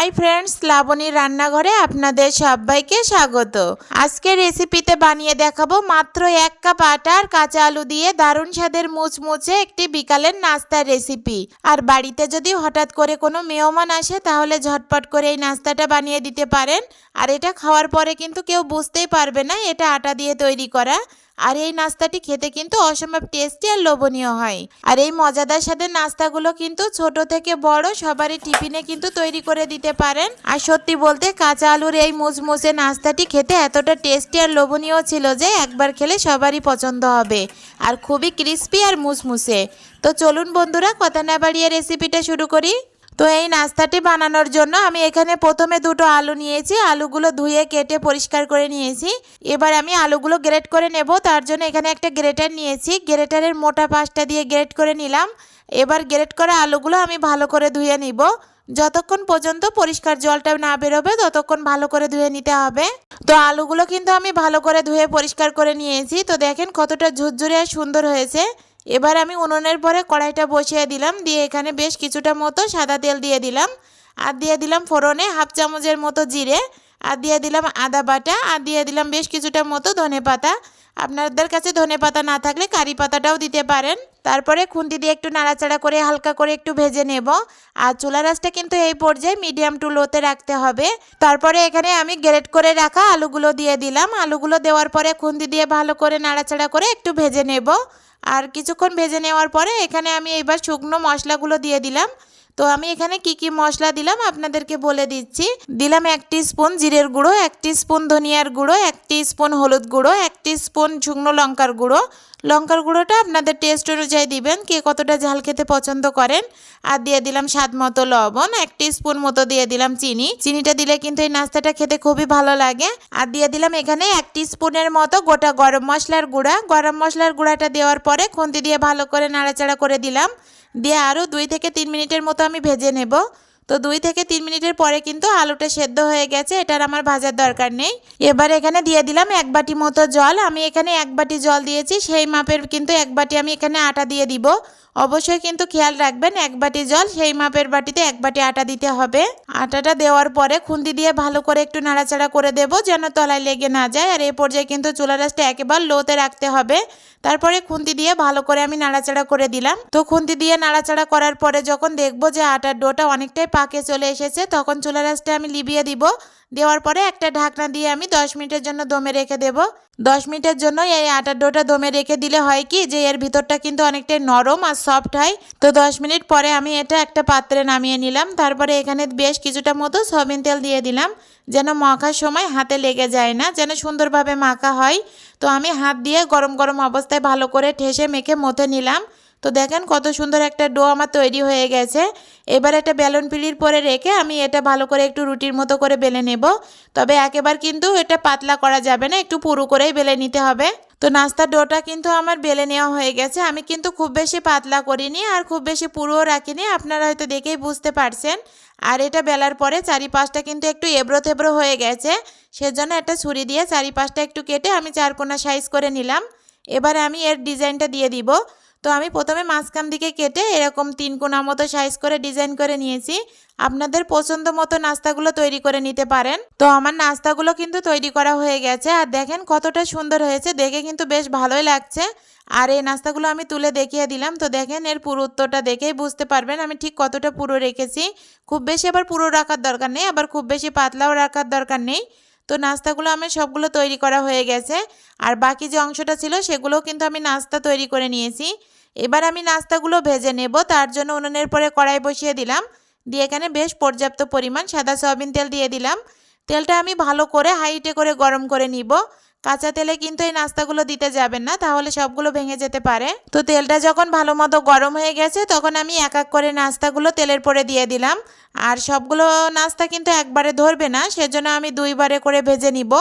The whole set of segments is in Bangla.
হাই ফ্রেন্ডস লাবণীর রান্নাঘরে আপনাদের সবাইকে স্বাগত। আজকে রেসিপিতে বানিয়ে দেখাবো মাত্র এক কাপ আটা আর কাঁচা আলু দিয়ে দারুণ স্বাদের মুচমুচে একটি বিকালের নাস্তার রেসিপি। আর বাড়িতে যদি হঠাৎ করে কোনো মেহমান আসে, তাহলে ঝটপট করে এই নাস্তাটা বানিয়ে দিতে পারেন। আর এটা খাওয়ার পরে কিন্তু কেউ বুঝতেই পারবে না এটা আটা দিয়ে তৈরি করা। আর এই নাস্তাটি খেতে কিন্তু অসম্ভব টেস্টি আর লোভনীয় হয়। আর এই মজাদার সাথে নাস্তাগুলো কিন্তু ছোট থেকে বড় সবারই টিফিনে কিন্তু তৈরি করে দিতে পারেন। আর সত্যি বলতে কাঁচা আলুর এই মুচমুচে নাস্তাটি খেতে এতটা টেস্টি আর লোভনীয় ছিল যে একবার খেলে সবারই পছন্দ হবে। আর খুবই ক্রিস্পি আর মুচমুচে তো চলুন বন্ধুরা, কথা না বাড়িয়ে রেসিপিটা শুরু করি। তো এই নাস্তাটি বানানোর জন্য আমি এখানে প্রথমে দুটো আলু নিয়েছি, আলুগুলো ধুয়ে, কেটে, পরিষ্কার করে নিয়েছি। এবার আমি আলুগুলো গ্রেট করে নেব, তার জন্য এখানে একটা গ্রেটার নিয়েছি। গ্রেটারের মোটা পাশটা দিয়ে গ্রেট করে নিলাম। এবার গ্রেট করা আলুগুলো আমি ভালো করে ধুয়ে নিব। যতক্ষণ পর্যন্ত পরিষ্কার জলটা না বেরোবে, ততক্ষণ ভালো করে ধুয়ে নিতে হবে। তো আলুগুলো কিন্তু আমি ভালো করে ধুয়ে পরিষ্কার করে নিয়েছি। তো দেখেন কতটা ঝুরঝুরে সুন্দর হয়েছে। এবার আমি উনুনের পরে কড়াইটা বসিয়ে দিলাম, দিয়ে এখানে বেশ কিছুটা মতো সাদা তেল দিয়ে দিলাম। আর দিয়ে দিলাম ফোড়নে হাফ চামচের মতো জিরে, আর দিয়ে দিলাম আদা বাটা, আর দিয়ে দিলাম বেশ কিছুটা মতো ধনে পাতা। আপনাদের কাছে ধনে পাতা না থাকলে কারি পাতাটাও দিতে পারেন। তারপরে খুন্তি দিয়ে একটু নাড়াচাড়া করে হালকা করে একটু ভেজে নেব। আর চুলা রাসটা কিন্তু এই পর্যায়ে মিডিয়াম টু লোতে রাখতে হবে। তারপরে এখানে আমি গ্রেট করে রাখা আলুগুলো দিয়ে দিলাম। আলুগুলো দেওয়ার পরে খুন্তি দিয়ে ভালো করে নাড়াচাড়া করে একটু ভেজে নেব। আর কিছুক্ষণ ভেজে নেওয়ার পরে এখানে আমি এবার শুকনো মশলাগুলো দিয়ে দিলাম। তো আমি এখানে কি কি মশলা দিলাম আপনাদেরকে বলে দিচ্ছি। দিলাম এক স্পুন জিরের গুঁড়ো, এক স্পুন ধনিয়ার গুঁড়ো, এক স্পুন হলুদ গুঁড়ো, এক স্পুন শুকনো লঙ্কার গুঁড়ো লঙ্কার গুঁড়োটা আপনাদের টেস্ট অনুযায়ী দিবেন, কে কতটা ঝাল খেতে পছন্দ করেন। আর দিয়ে দিলাম স্বাদ মতো লবণ, এক স্পুন মতো দিয়ে দিলাম চিনি। চিনিটা দিলে কিন্তু এই নাস্তাটা খেতে খুবই ভালো লাগে। আর দিয়ে দিলাম এখানে এক স্পুনের মতো গোটা গরম মশলার গুঁড়া। গরম মশলার গুঁড়াটা দেওয়ার পরে খুন্তি দিয়ে ভালো করে নাড়াচাড়া করে দিলাম। দিয়ে আরও দুই থেকে তিন মিনিটের মতো আমি ভেজে নেব। তো দুই থেকে তিন মিনিটের পরে কিন্তু আলুটা সেদ্ধ হয়ে গেছে, এটার আমার ভাজার দরকার নেই। এবার এখানে দিয়ে দিলাম এক বাটি মতো জল, আমি এখানে এক বাটি জল দিয়েছি, সেই মাপের কিন্তু এক বাটি আমি এখানে আটা দিয়ে দিব। অবশ্যই কিন্তু খেয়াল রাখবেন, এক বাটি জল, সেই মাপের বাটিতে এক বাটি আটা দিতে হবে। আটাটা দেওয়ার পরে খুন্তি দিয়ে ভালো করে একটু নাড়াচাড়া করে দেব, যেন তলায় লেগে না যায়। আর এই পর্যায়ে কিন্তু চুলা রাসটা একেবারে লোতে রাখতে হবে। তারপরে খুন্তি দিয়ে ভালো করে আমি নাড়াচাড়া করে দিলাম। তো খুন্তি দিয়ে নাড়াচাড়া করার পরে যখন দেখব যে আটার ডোটা অনেকটাই পাকে চলে এসেছে, তখন চুলা রাসটা আমি লিবিয়ে দিব। দেওয়ার পরে একটা ঢাকনা দিয়ে আমি দশ মিনিটের জন্য দমে রেখে দেব। দশ মিনিটের জন্য এই আটার ডোটা দমে রেখে দিলে হয় কি যে, এর ভিতরটা কিন্তু অনেকটাই নরম আর সফট হয়। তো দশ মিনিট পরে আমি এটা একটা পাত্রে নামিয়ে নিলাম। তারপরে এখানে বেশ কিছুটা মতো সয়াবিন তেল দিয়ে দিলাম, যেন মাখার সময় হাতে লেগে যায় না, যেন সুন্দরভাবে মাখা হয়। তো আমি হাত দিয়ে গরম গরম অবস্থায় ভালো করে ঠেসে মেখে মথে নিলাম। তো দেখেন কত সুন্দর একটা ডো আমার তৈরি হয়ে গেছে। এবার একটা বেলন পিলির পরে রেখে আমি এটা ভালো করে একটু রুটির মতো করে বেলে নেব। তবে একেবার কিন্তু এটা পাতলা করা যাবে না, একটু পুরু করেই বেলে নিতে হবে। তো নাস্তার ডোটা কিন্তু আমার বেলে নেওয়া হয়ে গেছে। আমি কিন্তু খুব বেশি পাতলা করিনি আর খুব বেশি পুরোও রাখিনি, আপনারা হয়তো দেখেই বুঝতে পারছেন। আর এটা বেলার পরে চারিপাশটা কিন্তু একটু এবড়ো থেবড়ো হয়ে গেছে, সেজন্য একটা ছুরি দিয়ে চারিপাশটা একটু কেটে আমি চারকোনা সাইজ করে নিলাম। এবারে আমি এর ডিজাইনটা দিয়ে দিব। তো আমি প্রথমে মাঝখান দিকে কেটে এরকম তিন কোনা মতো সাইজ করে ডিজাইন করে নিয়েছি। আপনাদের পছন্দ মতো নাস্তাগুলো তৈরি করে নিতে পারেন। তো আমার নাস্তাগুলো কিন্তু তৈরি করা হয়ে গেছে আর দেখেন কতটা সুন্দর হয়েছে, দেখে কিন্তু বেশ ভালোই লাগছে। আর এই নাস্তাগুলো আমি তুলে দেখিয়ে দিলাম। তো দেখেন এর পুরো উত্তরটা দেখেই বুঝতে পারবেন আমি ঠিক কতটা পুরো রেখেছি। খুব বেশি আবার পুরো রাখার দরকার নেই, আবার খুব বেশি পাতলাও রাখার দরকার নেই। তো নাস্তাগুলো আমার সবগুলো তৈরি করা হয়ে গেছে। আর বাকি যে অংশটা ছিল সেগুলো কিন্তু আমি নাস্তা তৈরি করে নিয়েছি। এবার আমি নাস্তাগুলো ভেজে নেব, তার জন্য উনুনের পরে কড়াই বসিয়ে দিলাম। দিয়ে এখানে বেশ পর্যাপ্ত পরিমাণ সাদা সয়াবিন তেল দিয়ে দিলাম। তেলটা আমি ভালো করে হাইটে করে গরম করে নিব। কাঁচা তেলে কিন্তু এই নাস্তাগুলো দিতে যাবেন না, তাহলে সবগুলো ভেঙে যেতে পারে। তো তেলটা যখন ভালো মতো গরম হয়ে গেছে, তখন আমি এক এক করে নাস্তাগুলো তেলের পরে দিয়ে দিলাম। আর সবগুলো নাস্তা কিন্তু একবারে ধরবে না, সেজন্য আমি দুইবারে করে ভেজে নিব।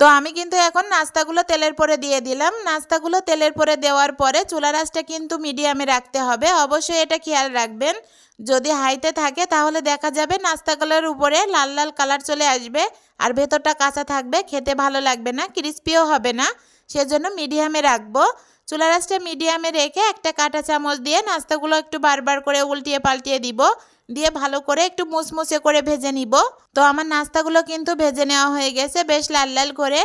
তো আমি কিন্তু এখন নাস্তাগুলো তেলের পরে দিয়ে দিলাম। নাস্তাগুলো তেলের পরে দেওয়ার পরে চুলা রাসটা কিন্তু মিডিয়ামে রাখতে হবে। অবশ্যই এটা খেয়াল রাখবেন। যদি হাইতে থাকে তাহলে দেখা যাবে নাস্তাগুলোর উপরে লাল লাল কালার চলে আসবে আর ভেতরটা কাঁচা থাকবে, খেতে ভালো লাগবে না, ক্রিস্পিও হবে না। সেজন্য মিডিয়ামে রাখব। চুলা রাসটা মিডিয়ামে রেখে একটা কাঁটা চামচ দিয়ে নাস্তাগুলো একটু বারবার করে উল্টিয়ে পাল্টিয়ে দিব। দিয়ে ভালো করে একটু মুসমুসে করে ভেজে নিব। তো আমার নাস্তাগুলো কিন্তু ভেজে নেওয়া হয়ে গেছে বেশ লাল লাল করে।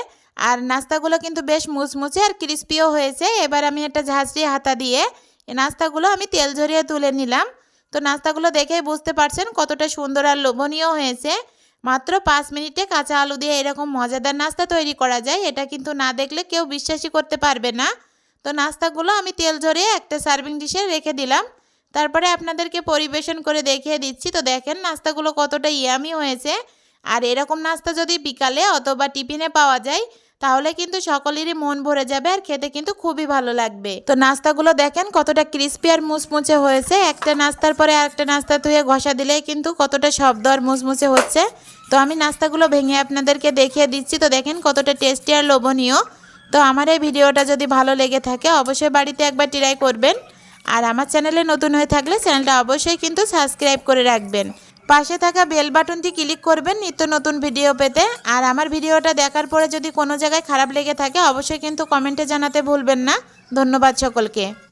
আর নাস্তাগুলো কিন্তু বেশ মুচমুচে আর ক্রিস্পিও হয়েছে। এবার আমি একটা ঝাঁঝরি হাতা দিয়ে এই নাস্তাগুলো আমি তেল ঝরিয়ে তুলে নিলাম। তো নাস্তাগুলো দেখেই বুঝতে পারছেন কতটা সুন্দর আর লোভনীয় হয়েছে। মাত্র পাঁচ মিনিটে কাঁচা আলু দিয়ে এরকম মজাদার নাস্তা তৈরি করা যায়। এটা কিন্তু না দেখলে কেউ বিশ্বাসই করতে পারবে না। তো নাস্তাগুলো আমি তেল ঝরিয়ে একটা সার্ভিং ডিশে রেখে দিলাম। তারপরে আপনাদেরকে পরিবেশন করে দেখিয়ে দিচ্ছি। তো দেখেন নাস্তাগুলো কতটা ইয়ামি হয়েছে। আর এরকম নাস্তা যদি বিকালে অথবা টিফিনে পাওয়া যায়, তাহলে কিন্তু সকলেরই মন ভরে যাবে আর খেতে কিন্তু খুবই ভালো লাগবে। তো নাস্তাগুলো দেখেন কতটা ক্রিস্পি আর মুচমুচে হয়েছে। একটা নাস্তার পরে আরেকটা নাস্তা ধুয়ে ঘষা দিলেই কিন্তু কতটা শব্দ আর মুচমুচে হচ্ছে। তো আমি নাস্তাগুলো ভেঙে আপনাদেরকে দেখিয়ে দিচ্ছি। তো দেখেন কতটা টেস্টি আর লোভনীয়। তো আমার এই ভিডিওটা যদি ভালো লেগে থাকে, অবশ্যই বাড়িতে একবার ট্রাই করবেন। আর আমার চ্যানেলে নতুন হয়ে থাকলে চ্যানেলটা অবশ্যই কিন্তু সাবস্ক্রাইব করে রাখবেন। পাশে থাকা বেল বাটনটি ক্লিক করবেন নিত্য নতুন ভিডিও পেতে। আর আমার ভিডিওটা দেখার পরে যদি কোনো জায়গায় খারাপ লেগে থাকে, অবশ্যই কিন্তু কমেন্টে জানাতে ভুলবেন না। ধন্যবাদ সকলকে।